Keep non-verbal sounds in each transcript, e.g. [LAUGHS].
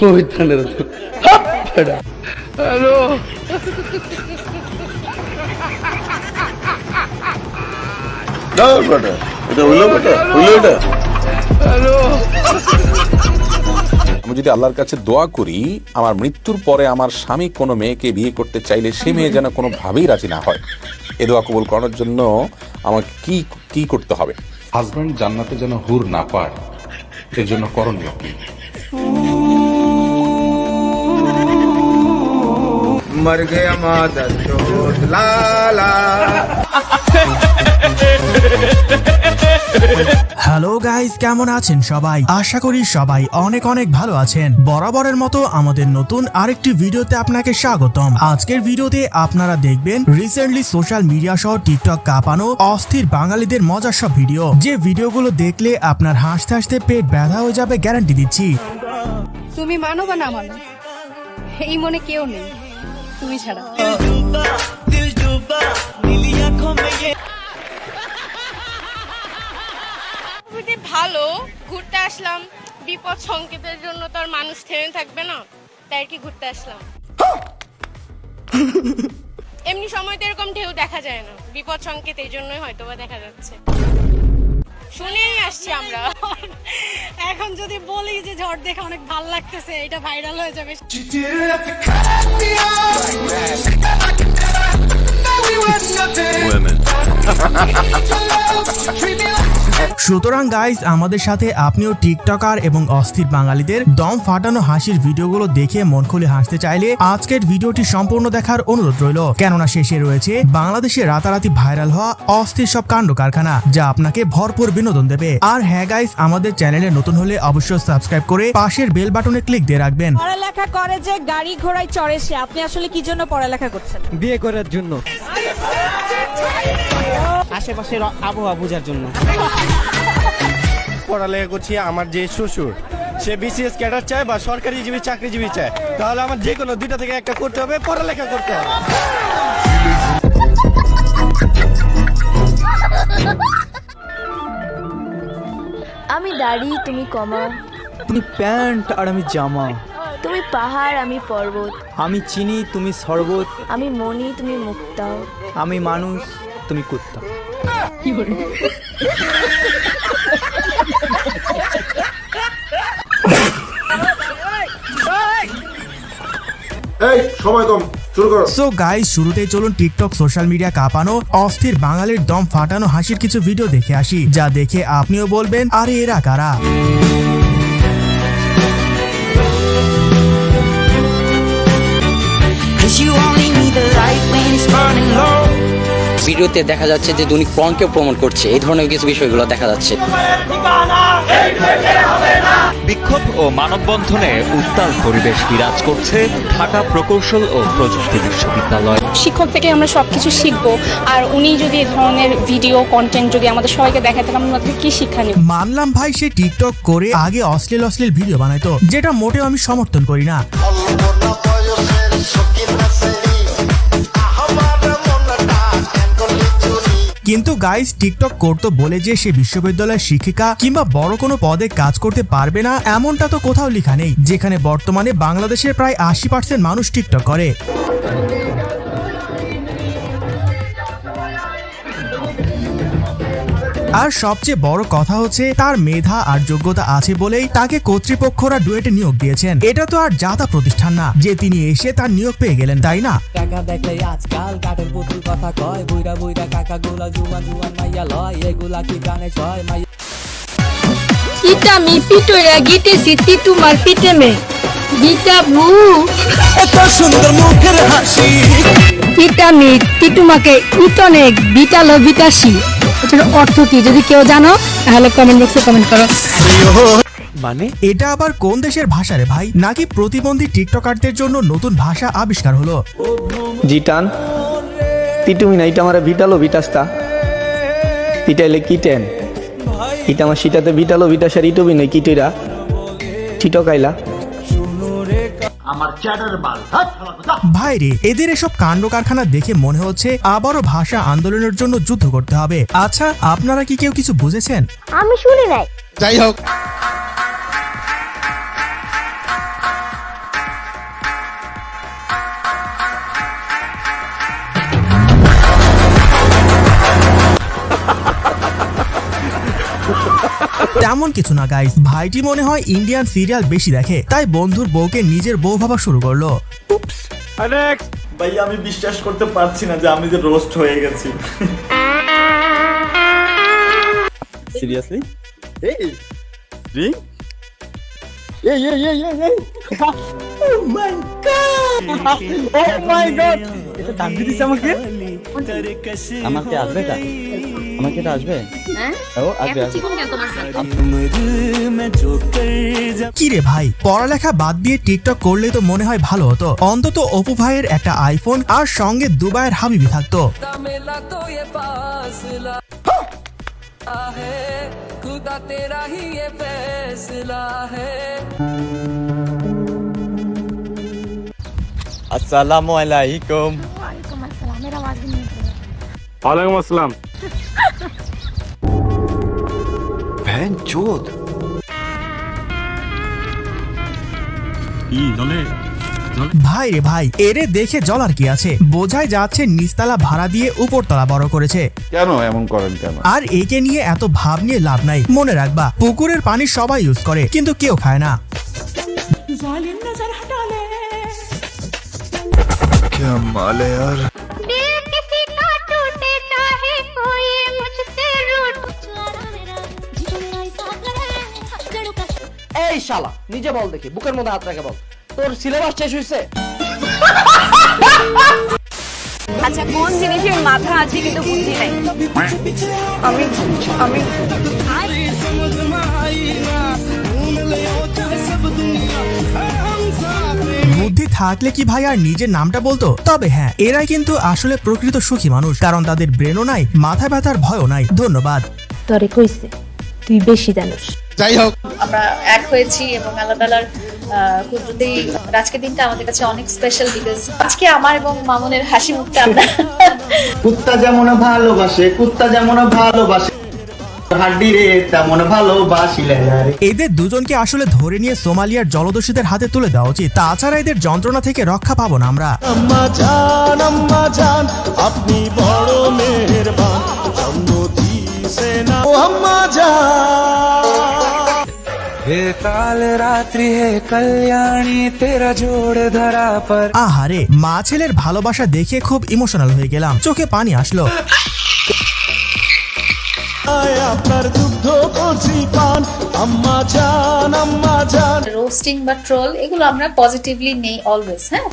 শহীদানের hello. বেটা এটা হইল বেটা হইল এটা। হ্যালো। আমি যদি আল্লাহর কাছে দোয়া করি আমার মৃত্যুর পরে আমার স্বামী কোনো মেয়েকে বিয়ে করতে চাইলে সে মেয়ে যেন কোনোভাবেই রাজি না হয়। এ দোয়া কবুল করার জন্য আমাকে কি কি করতে হবে? হাজব্যান্ড জান্নাতে যেন হুর না পায় এর জন্য করণীয় কি? मर गया मादर चोट लाला হ্যালো গাইস কেমন আছেন সবাই আশা করি সবাই অনেক অনেক ভালো আছেন বরাবরের মতো আমাদের নতুন আরেকটি ভিডিওতে আপনাকে স্বাগতম আজকের ভিডিওতে আপনারা দেখবেন রিসেন্টলি সোশ্যাল মিডিয়া সহ টিকটক কাঁপানো অস্থির বাঙালিদের মজার সব ভিডিও যে ভিডিওগুলো দেখলে আপনার হাসতে হাসতে পেট ব্যথা হয়ে যাবে গ্যারান্টি দিচ্ছি তুমি মানো বা না মানো এই মনে কেউ নেই তুমি ছাড়া। ভালো ঘুরতে আসলাম বিপদ সংকেতের জন্য তো আর মানুষ থেমে থাকবে না তাই আর কি ঘুরতে আসলাম? এমনি সময় তো এরকম ঢেউ দেখা যায় না বিপদ সংকেত এই জন্যই হয়তো বা দেখা যাচ্ছে। শুনেই আসছি আমরা। এখন যদি বলি যে ঝড় দেখে অনেক ভালো লাগতেছে এটা ভাইরাল হয়ে যাবে। Treat me সুতরাং গাইস আমাদের সাথে আপনিও টিকটকার এবং অস্থির বাঙালিদের দম ফাটানো হাসির ভিডিওগুলো দেখে মন খুলে হাসতে চাইলে আজকের ভিডিওটি সম্পূর্ণ দেখার অনুরোধ রইল। কেননা শেষে রয়েছে বাংলাদেশে রাতারাতি ভাইরাল হওয়া অস্থির সব কাণ্ড কারখানা যা আপনাকে ভরপুর বিনোদন দেবে। আর হ্যাঁ গাইস আমাদের চ্যানেলে নতুন হলে অবশ্যই সাবস্ক্রাইব করে পাশের বেল বাটনে ক্লিক দিয়ে রাখবেন। পড়ালেখা করে যে গাড়ি ঘোড়ায় চড়ে সে আপনি আসলে কি জন্য পড়ালেখা করছেন? বিয়ে করার জন্য। আশেপাশের আবহাওয়া বোঝার জন্য। পড়ালেখা করছি আমার যে শ্বশুর সে বিসিএস ক্যাডার চায় বা সরকারি সরকারিজীবী চাকরিজীবী চায়। তাহলে আমার যে কোনো দুইটা থেকে একটা করতে হবে পড়ালেখা করতে হবে। আমি দাড়ি তুমি কমা। তুমি প্যান্ট আর আমি জামা। তুমি পাহাড় আমি পর্বত। আমি চিনি তুমি শরবত। আমি মনি তুমি মুক্তাও আমি মানুষ তুমি কুত্তা। এই সময় কম শুরু করো। সো গাইস শুরুতেই চলুন টিকটক সোশ্যাল মিডিয়া কাঁপানো অস্থির বাঙালির দম ফাটানো হাসির কিছু ভিডিও দেখে আসি যা দেখে আপনিও বলবেন আরে এরা কারা? ভিডিওতে দেখা যাচ্ছে যে উনি পণকে প্রমোট করছে। এই ধরনের কিছু বিষয়গুলো দেখা যাচ্ছে। বিক্ষোভ ও মানববন্ধনে উত্তাল পরিবেশ বিরাজ করছে ঢাকা প্রকৌশল ও প্রযুক্তি বিশ্ববিদ্যালয়। শিক্ষক থেকে আমরা সবকিছু শিখব। আর উনি যদি এই ধরনের ভিডিও কন্টেন্ট যদি আমাদের সবাইকে দেখায় তাহলে আমরা কি শিক্ষা নিব? মানলাম ভাই সে টিকটক করে আগে অশ্লীল অশ্লীল ভিডিও বানাইতো যেটা মোটেও আমি সমর্থন করি না। কিন্তু গাইস টিকটক করতো বলে যে সে বিশ্ববিদ্যালয়ের শিক্ষিকা কিংবা বড় কোনো পদে কাজ করতে পারবে না, এমনটা তো কোথাও লেখা নেই। যেখানে বর্তমানে বাংলাদেশের প্রায় আশি পার্সেন্ট মানুষ টিকটক করে। আর সবচেয়ে বড় কথা হচ্ছে, তার মেধা আর যোগ্যতা আছে বলেই তাকে কর্তৃপক্ষরা ডুয়েটে নিয়োগ দিয়েছেন। এটা তো আর যাতা প্রতিষ্ঠান না, যে তিনি এসে তার নিয়োগ পেয়ে গেলেন, তাই না? টাকা দেখলে আজকাল কাঠের পুতুল কথা কয় বুইরা বুইরা কাকা গুলা জুয়া জুয়ান মাইয়া লয় এগুলা কি গানে ছয়? মাইয়া ইটা মি পিটোরা তিতুমার পিটে মে। গীতা ভু এত সুন্দর মুখের হাসি। ইটা মি তিতুমাকে ইটনেক বিটালো বিটাসি এটার অর্থ কি? যদি কেউ জানো তাহলে কমেন্ট বক্সে কমেন্ট করো। মানে? এটা আবার কোন দেশের ভাষা রে ভাই? নাকি প্রতিবন্ধী টিকটকারদের জন্য নতুন ভাষা আবিষ্কার হলো? জিটান তিটুমি না এটা আমার ভিটালো ভিটাস্তা। পিটাইলে কিটেন এটা আমার সিটাতে ভিটালো ভিটাসার ইটুবি নয় কিটিরা ছিটকাইলা। ভাই রে এদের এসব কাণ্ড কারখানা দেখে মনে হচ্ছে আবারও ভাষা আন্দোলনের জন্য যুদ্ধ করতে হবে। আচ্ছা আপনারা কি কেউ কিছু বুঝেছেন? আমি শুনি নাই। যাই হোক। তেমন কিছু না গাইস ভাইটি মনে হয় ইন্ডিয়ান সিরিয়াল বেশি দেখে তাই বন্ধুর বউকে নিজের বউ ভাবা শুরু করল। ভাই আমি বিশ্বাস করতে পারছি না যে আমি যে রোস্ট হয়ে গেছি। সিরিয়াসলি এই। রিং এই এই এই এই এই। ও মাই গড ও মাই গড এটা দাম দিতেছে আমাকে? আমাকে আসবে এটা? আমাকে এটা আসবে? আসবে কি রে ভাই পড়ালেখা বাদ দিয়ে টিকটক করলে তো মনে হয় ভালো হতো। অন্তত অপু ভাইয়ের একটা আইফোন আর সঙ্গে দুবাইয়ের হাবিবি থাকতো। আসসালামু আলাইকুম। ওয়ালাইকুম আসসালাম। ভ্যান চোদ ভাই রে ভাই এরে দেখে জলার কি আছে? বোঝাই যাচ্ছে নিচতলা ভাড়া দিয়ে উপরতলা বড় করেছে। কেন এমন করেন কেন? আর একে নিয়ে এত ভাব নিয়ে লাভ নাই। মনে রাখবা পুকুরের পানি সবাই ইউজ করে কিন্তু কেউ খায় না। এই শালা নিজে বল দেখি বুকের মধ্যে হাত রাখে বল। তোর সিলেবাস শেষ হয়েছে আচ্ছা কোন জিনিসের মাথা আছে কিন্তু বুদ্ধি নাই? আমি আমি। বুদ্ধি থাকলে কি ভাই আর নিজের নামটা বলতো? তবে হ্যাঁ এরাই কিন্তু আসলে প্রকৃত সুখী মানুষ কারণ তাদের ব্রেনও নাই মাথা ব্যথার ভয়ও নাই। ধন্যবাদ। তরে কইছে তুই বেশি জানোস। যাই হোক। আমরা এক হয়েছি এবং আল্লাহ তালার কুদরতেই আজকের দিনটা আমাদের কাছে অনেক স্পেশাল বিকজ আজকে আমার এবং মামুনের হাসি মুখটা আমরা [LAUGHS] কুত্তা যেমন ভালোবাসে কুত্তা যেমন ভালোবাসে। এদের দুজনকে আসলে ধরে নিয়ে সোমালিয়ার জলদস্যুদের হাতে তুলে দেওয়া উচিত। তাছাড়া এদের যন্ত্রণা থেকে রক্ষা পাবো না আমরা। আপনি বড় মেহেরবান। আহারে মা ছেলের ভালোবাসা দেখে খুব ইমোশনাল হয়ে গেলাম। চোখে পানি আসলো। আপনার দুগ্ধ করছি পান। আম্মা জান আম্মা জান রোস্টিং বা ট্রোল এগুলো আমরা পজিটিভলি নেই অলওয়েজ হ্যাঁ?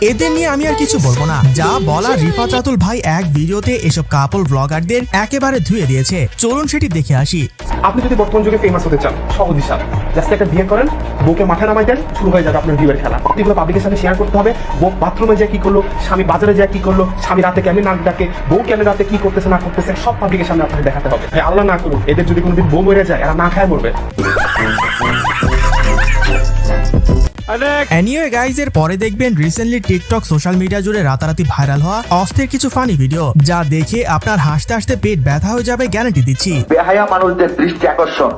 এদের নিয়ে আমি আর কিছু বলব না। যা বলার রিফা চাতুল ভাই এক ভিডিওতে এসব কাপল ব্লগারদের একেবারে ধুয়ে দিয়েছে। চলুন সেটি দেখে আসি। আপনি যদি বর্তমান যুগে ফেমাস হতে চান, সহজ হিসাব। জাস্ট একটা বিয়ে করেন, বউকে মাথায় নামাই দেন, শুরু হয়ে যাবে আপনার বিয়ের খেলা। এগুলো পাবলিকের সাথে শেয়ার করতে হবে। বউ বাথরুমে যায় কি করল, স্বামী বাজারে যায় কি করল, স্বামী রাতে কেমন নাক ডাকে, বউ কেমন রাতে কি করতেছে, না করতেছে, সব পাবলিকের সামনে আপনাকে দেখাতে হবে। আল্লাহ না করুন এদের যদি কোনোদিন বউ মরে যায়, এরা না খায় মরবে। অ্যানিওয়ে গাইজ এর পরে দেখবেন রিসেন্টলি টিকটক সোশ্যাল মিডিয়া জুড়ে রাতারাতি ভাইরাল হওয়া অস্থির কিছু ফানি ভিডিও যা দেখে আপনার হাসতে হাসতে পেট ব্যথা হয়ে যাবে গ্যারান্টি দিচ্ছি। বেহায়া মানুষদের দৃষ্টি আকর্ষণ।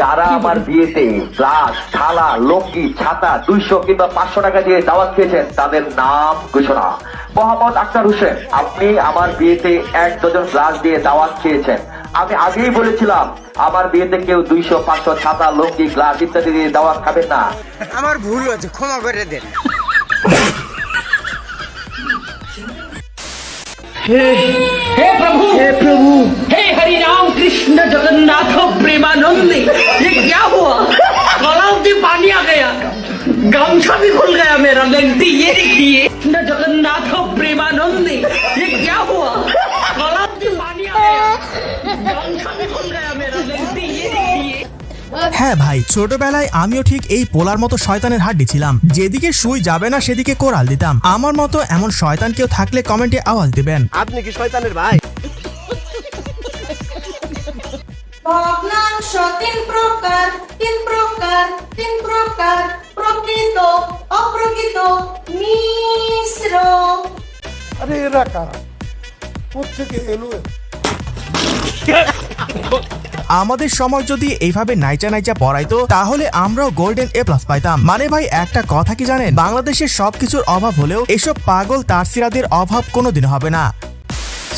যারা আমার বিয়েতে গ্লাস থালা লঙ্গি ছাতা দুইশো কিংবা পাঁচশো টাকা দিয়ে দাওয়াত খেয়েছেন তাদের নাম ঘোষণা। মোহাম্মদ আক্তার হোসেন আপনি আমার বিয়েতে এক ডজন গ্লাস দিয়ে দাওয়াত খেয়েছেন। আমি আগেই বলেছিলাম আমার বিয়েতে কেউ দুইশো পাঁচশো ছাতা লঙ্গি গ্লাস ইত্যাদি দিয়ে দাওয়াত খাবেন না আমার ভুল হয়েছে ক্ষমা করে দেন हे प्रभु हे प्रभु हे हरि राम कृष्ण जगन्नाथ प्रेमानंदी ये क्या हुआ गलाव से पानी आ गया गमछा भी खुल गया मेरा लेंटी ये देखिए कृष्ण जगन्नाथ प्रेमानंदी হ্যাঁ ভাই ছোটবেলায় আমিও ঠিক এই পোলার মতো শয়তানের হাড্ডি ছিলাম। যেদিকে সুই যাবে না সেদিকে কোরাল দিতাম। আমার মতো এমন শয়তান কেউ থাকলে কমেন্টে আওয়াজ দিবেন। আপনি কি শয়তানের ভাই? ভগ্নাংশ তিন প্রকার তিন প্রকার তিন প্রকার প্রকৃত অপ্রকৃত মিশ্র। আরে এরা কারা? কোথেকে এলো [LAUGHS] আমাদের সময় যদি এইভাবে নাইচা নাইচা পড়াইতো তাহলে আমরাও গোল্ডেন এ প্লাস পাইতাম। মানে ভাই একটা কথা কি জানেন? বাংলাদেশের সবকিছুর অভাব হলেও এসব পাগল তারসিরাদের অভাব কোনোদিন হবে না।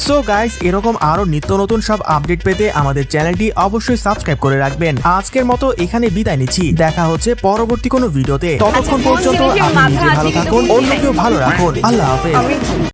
সো গাইস এরকম আরও নিত্য নতুন সব আপডেট পেতে আমাদের চ্যানেলটি অবশ্যই সাবস্ক্রাইব করে রাখবেন। আজকের মতো এখানে বিদায় নিচ্ছি। দেখা হচ্ছে পরবর্তী কোনো ভিডিওতে। ততক্ষণ পর্যন্ত আপনি নিজে ভালো থাকুন অন্য কেউ ভালো রাখুন। আল্লাহ হাফেজ।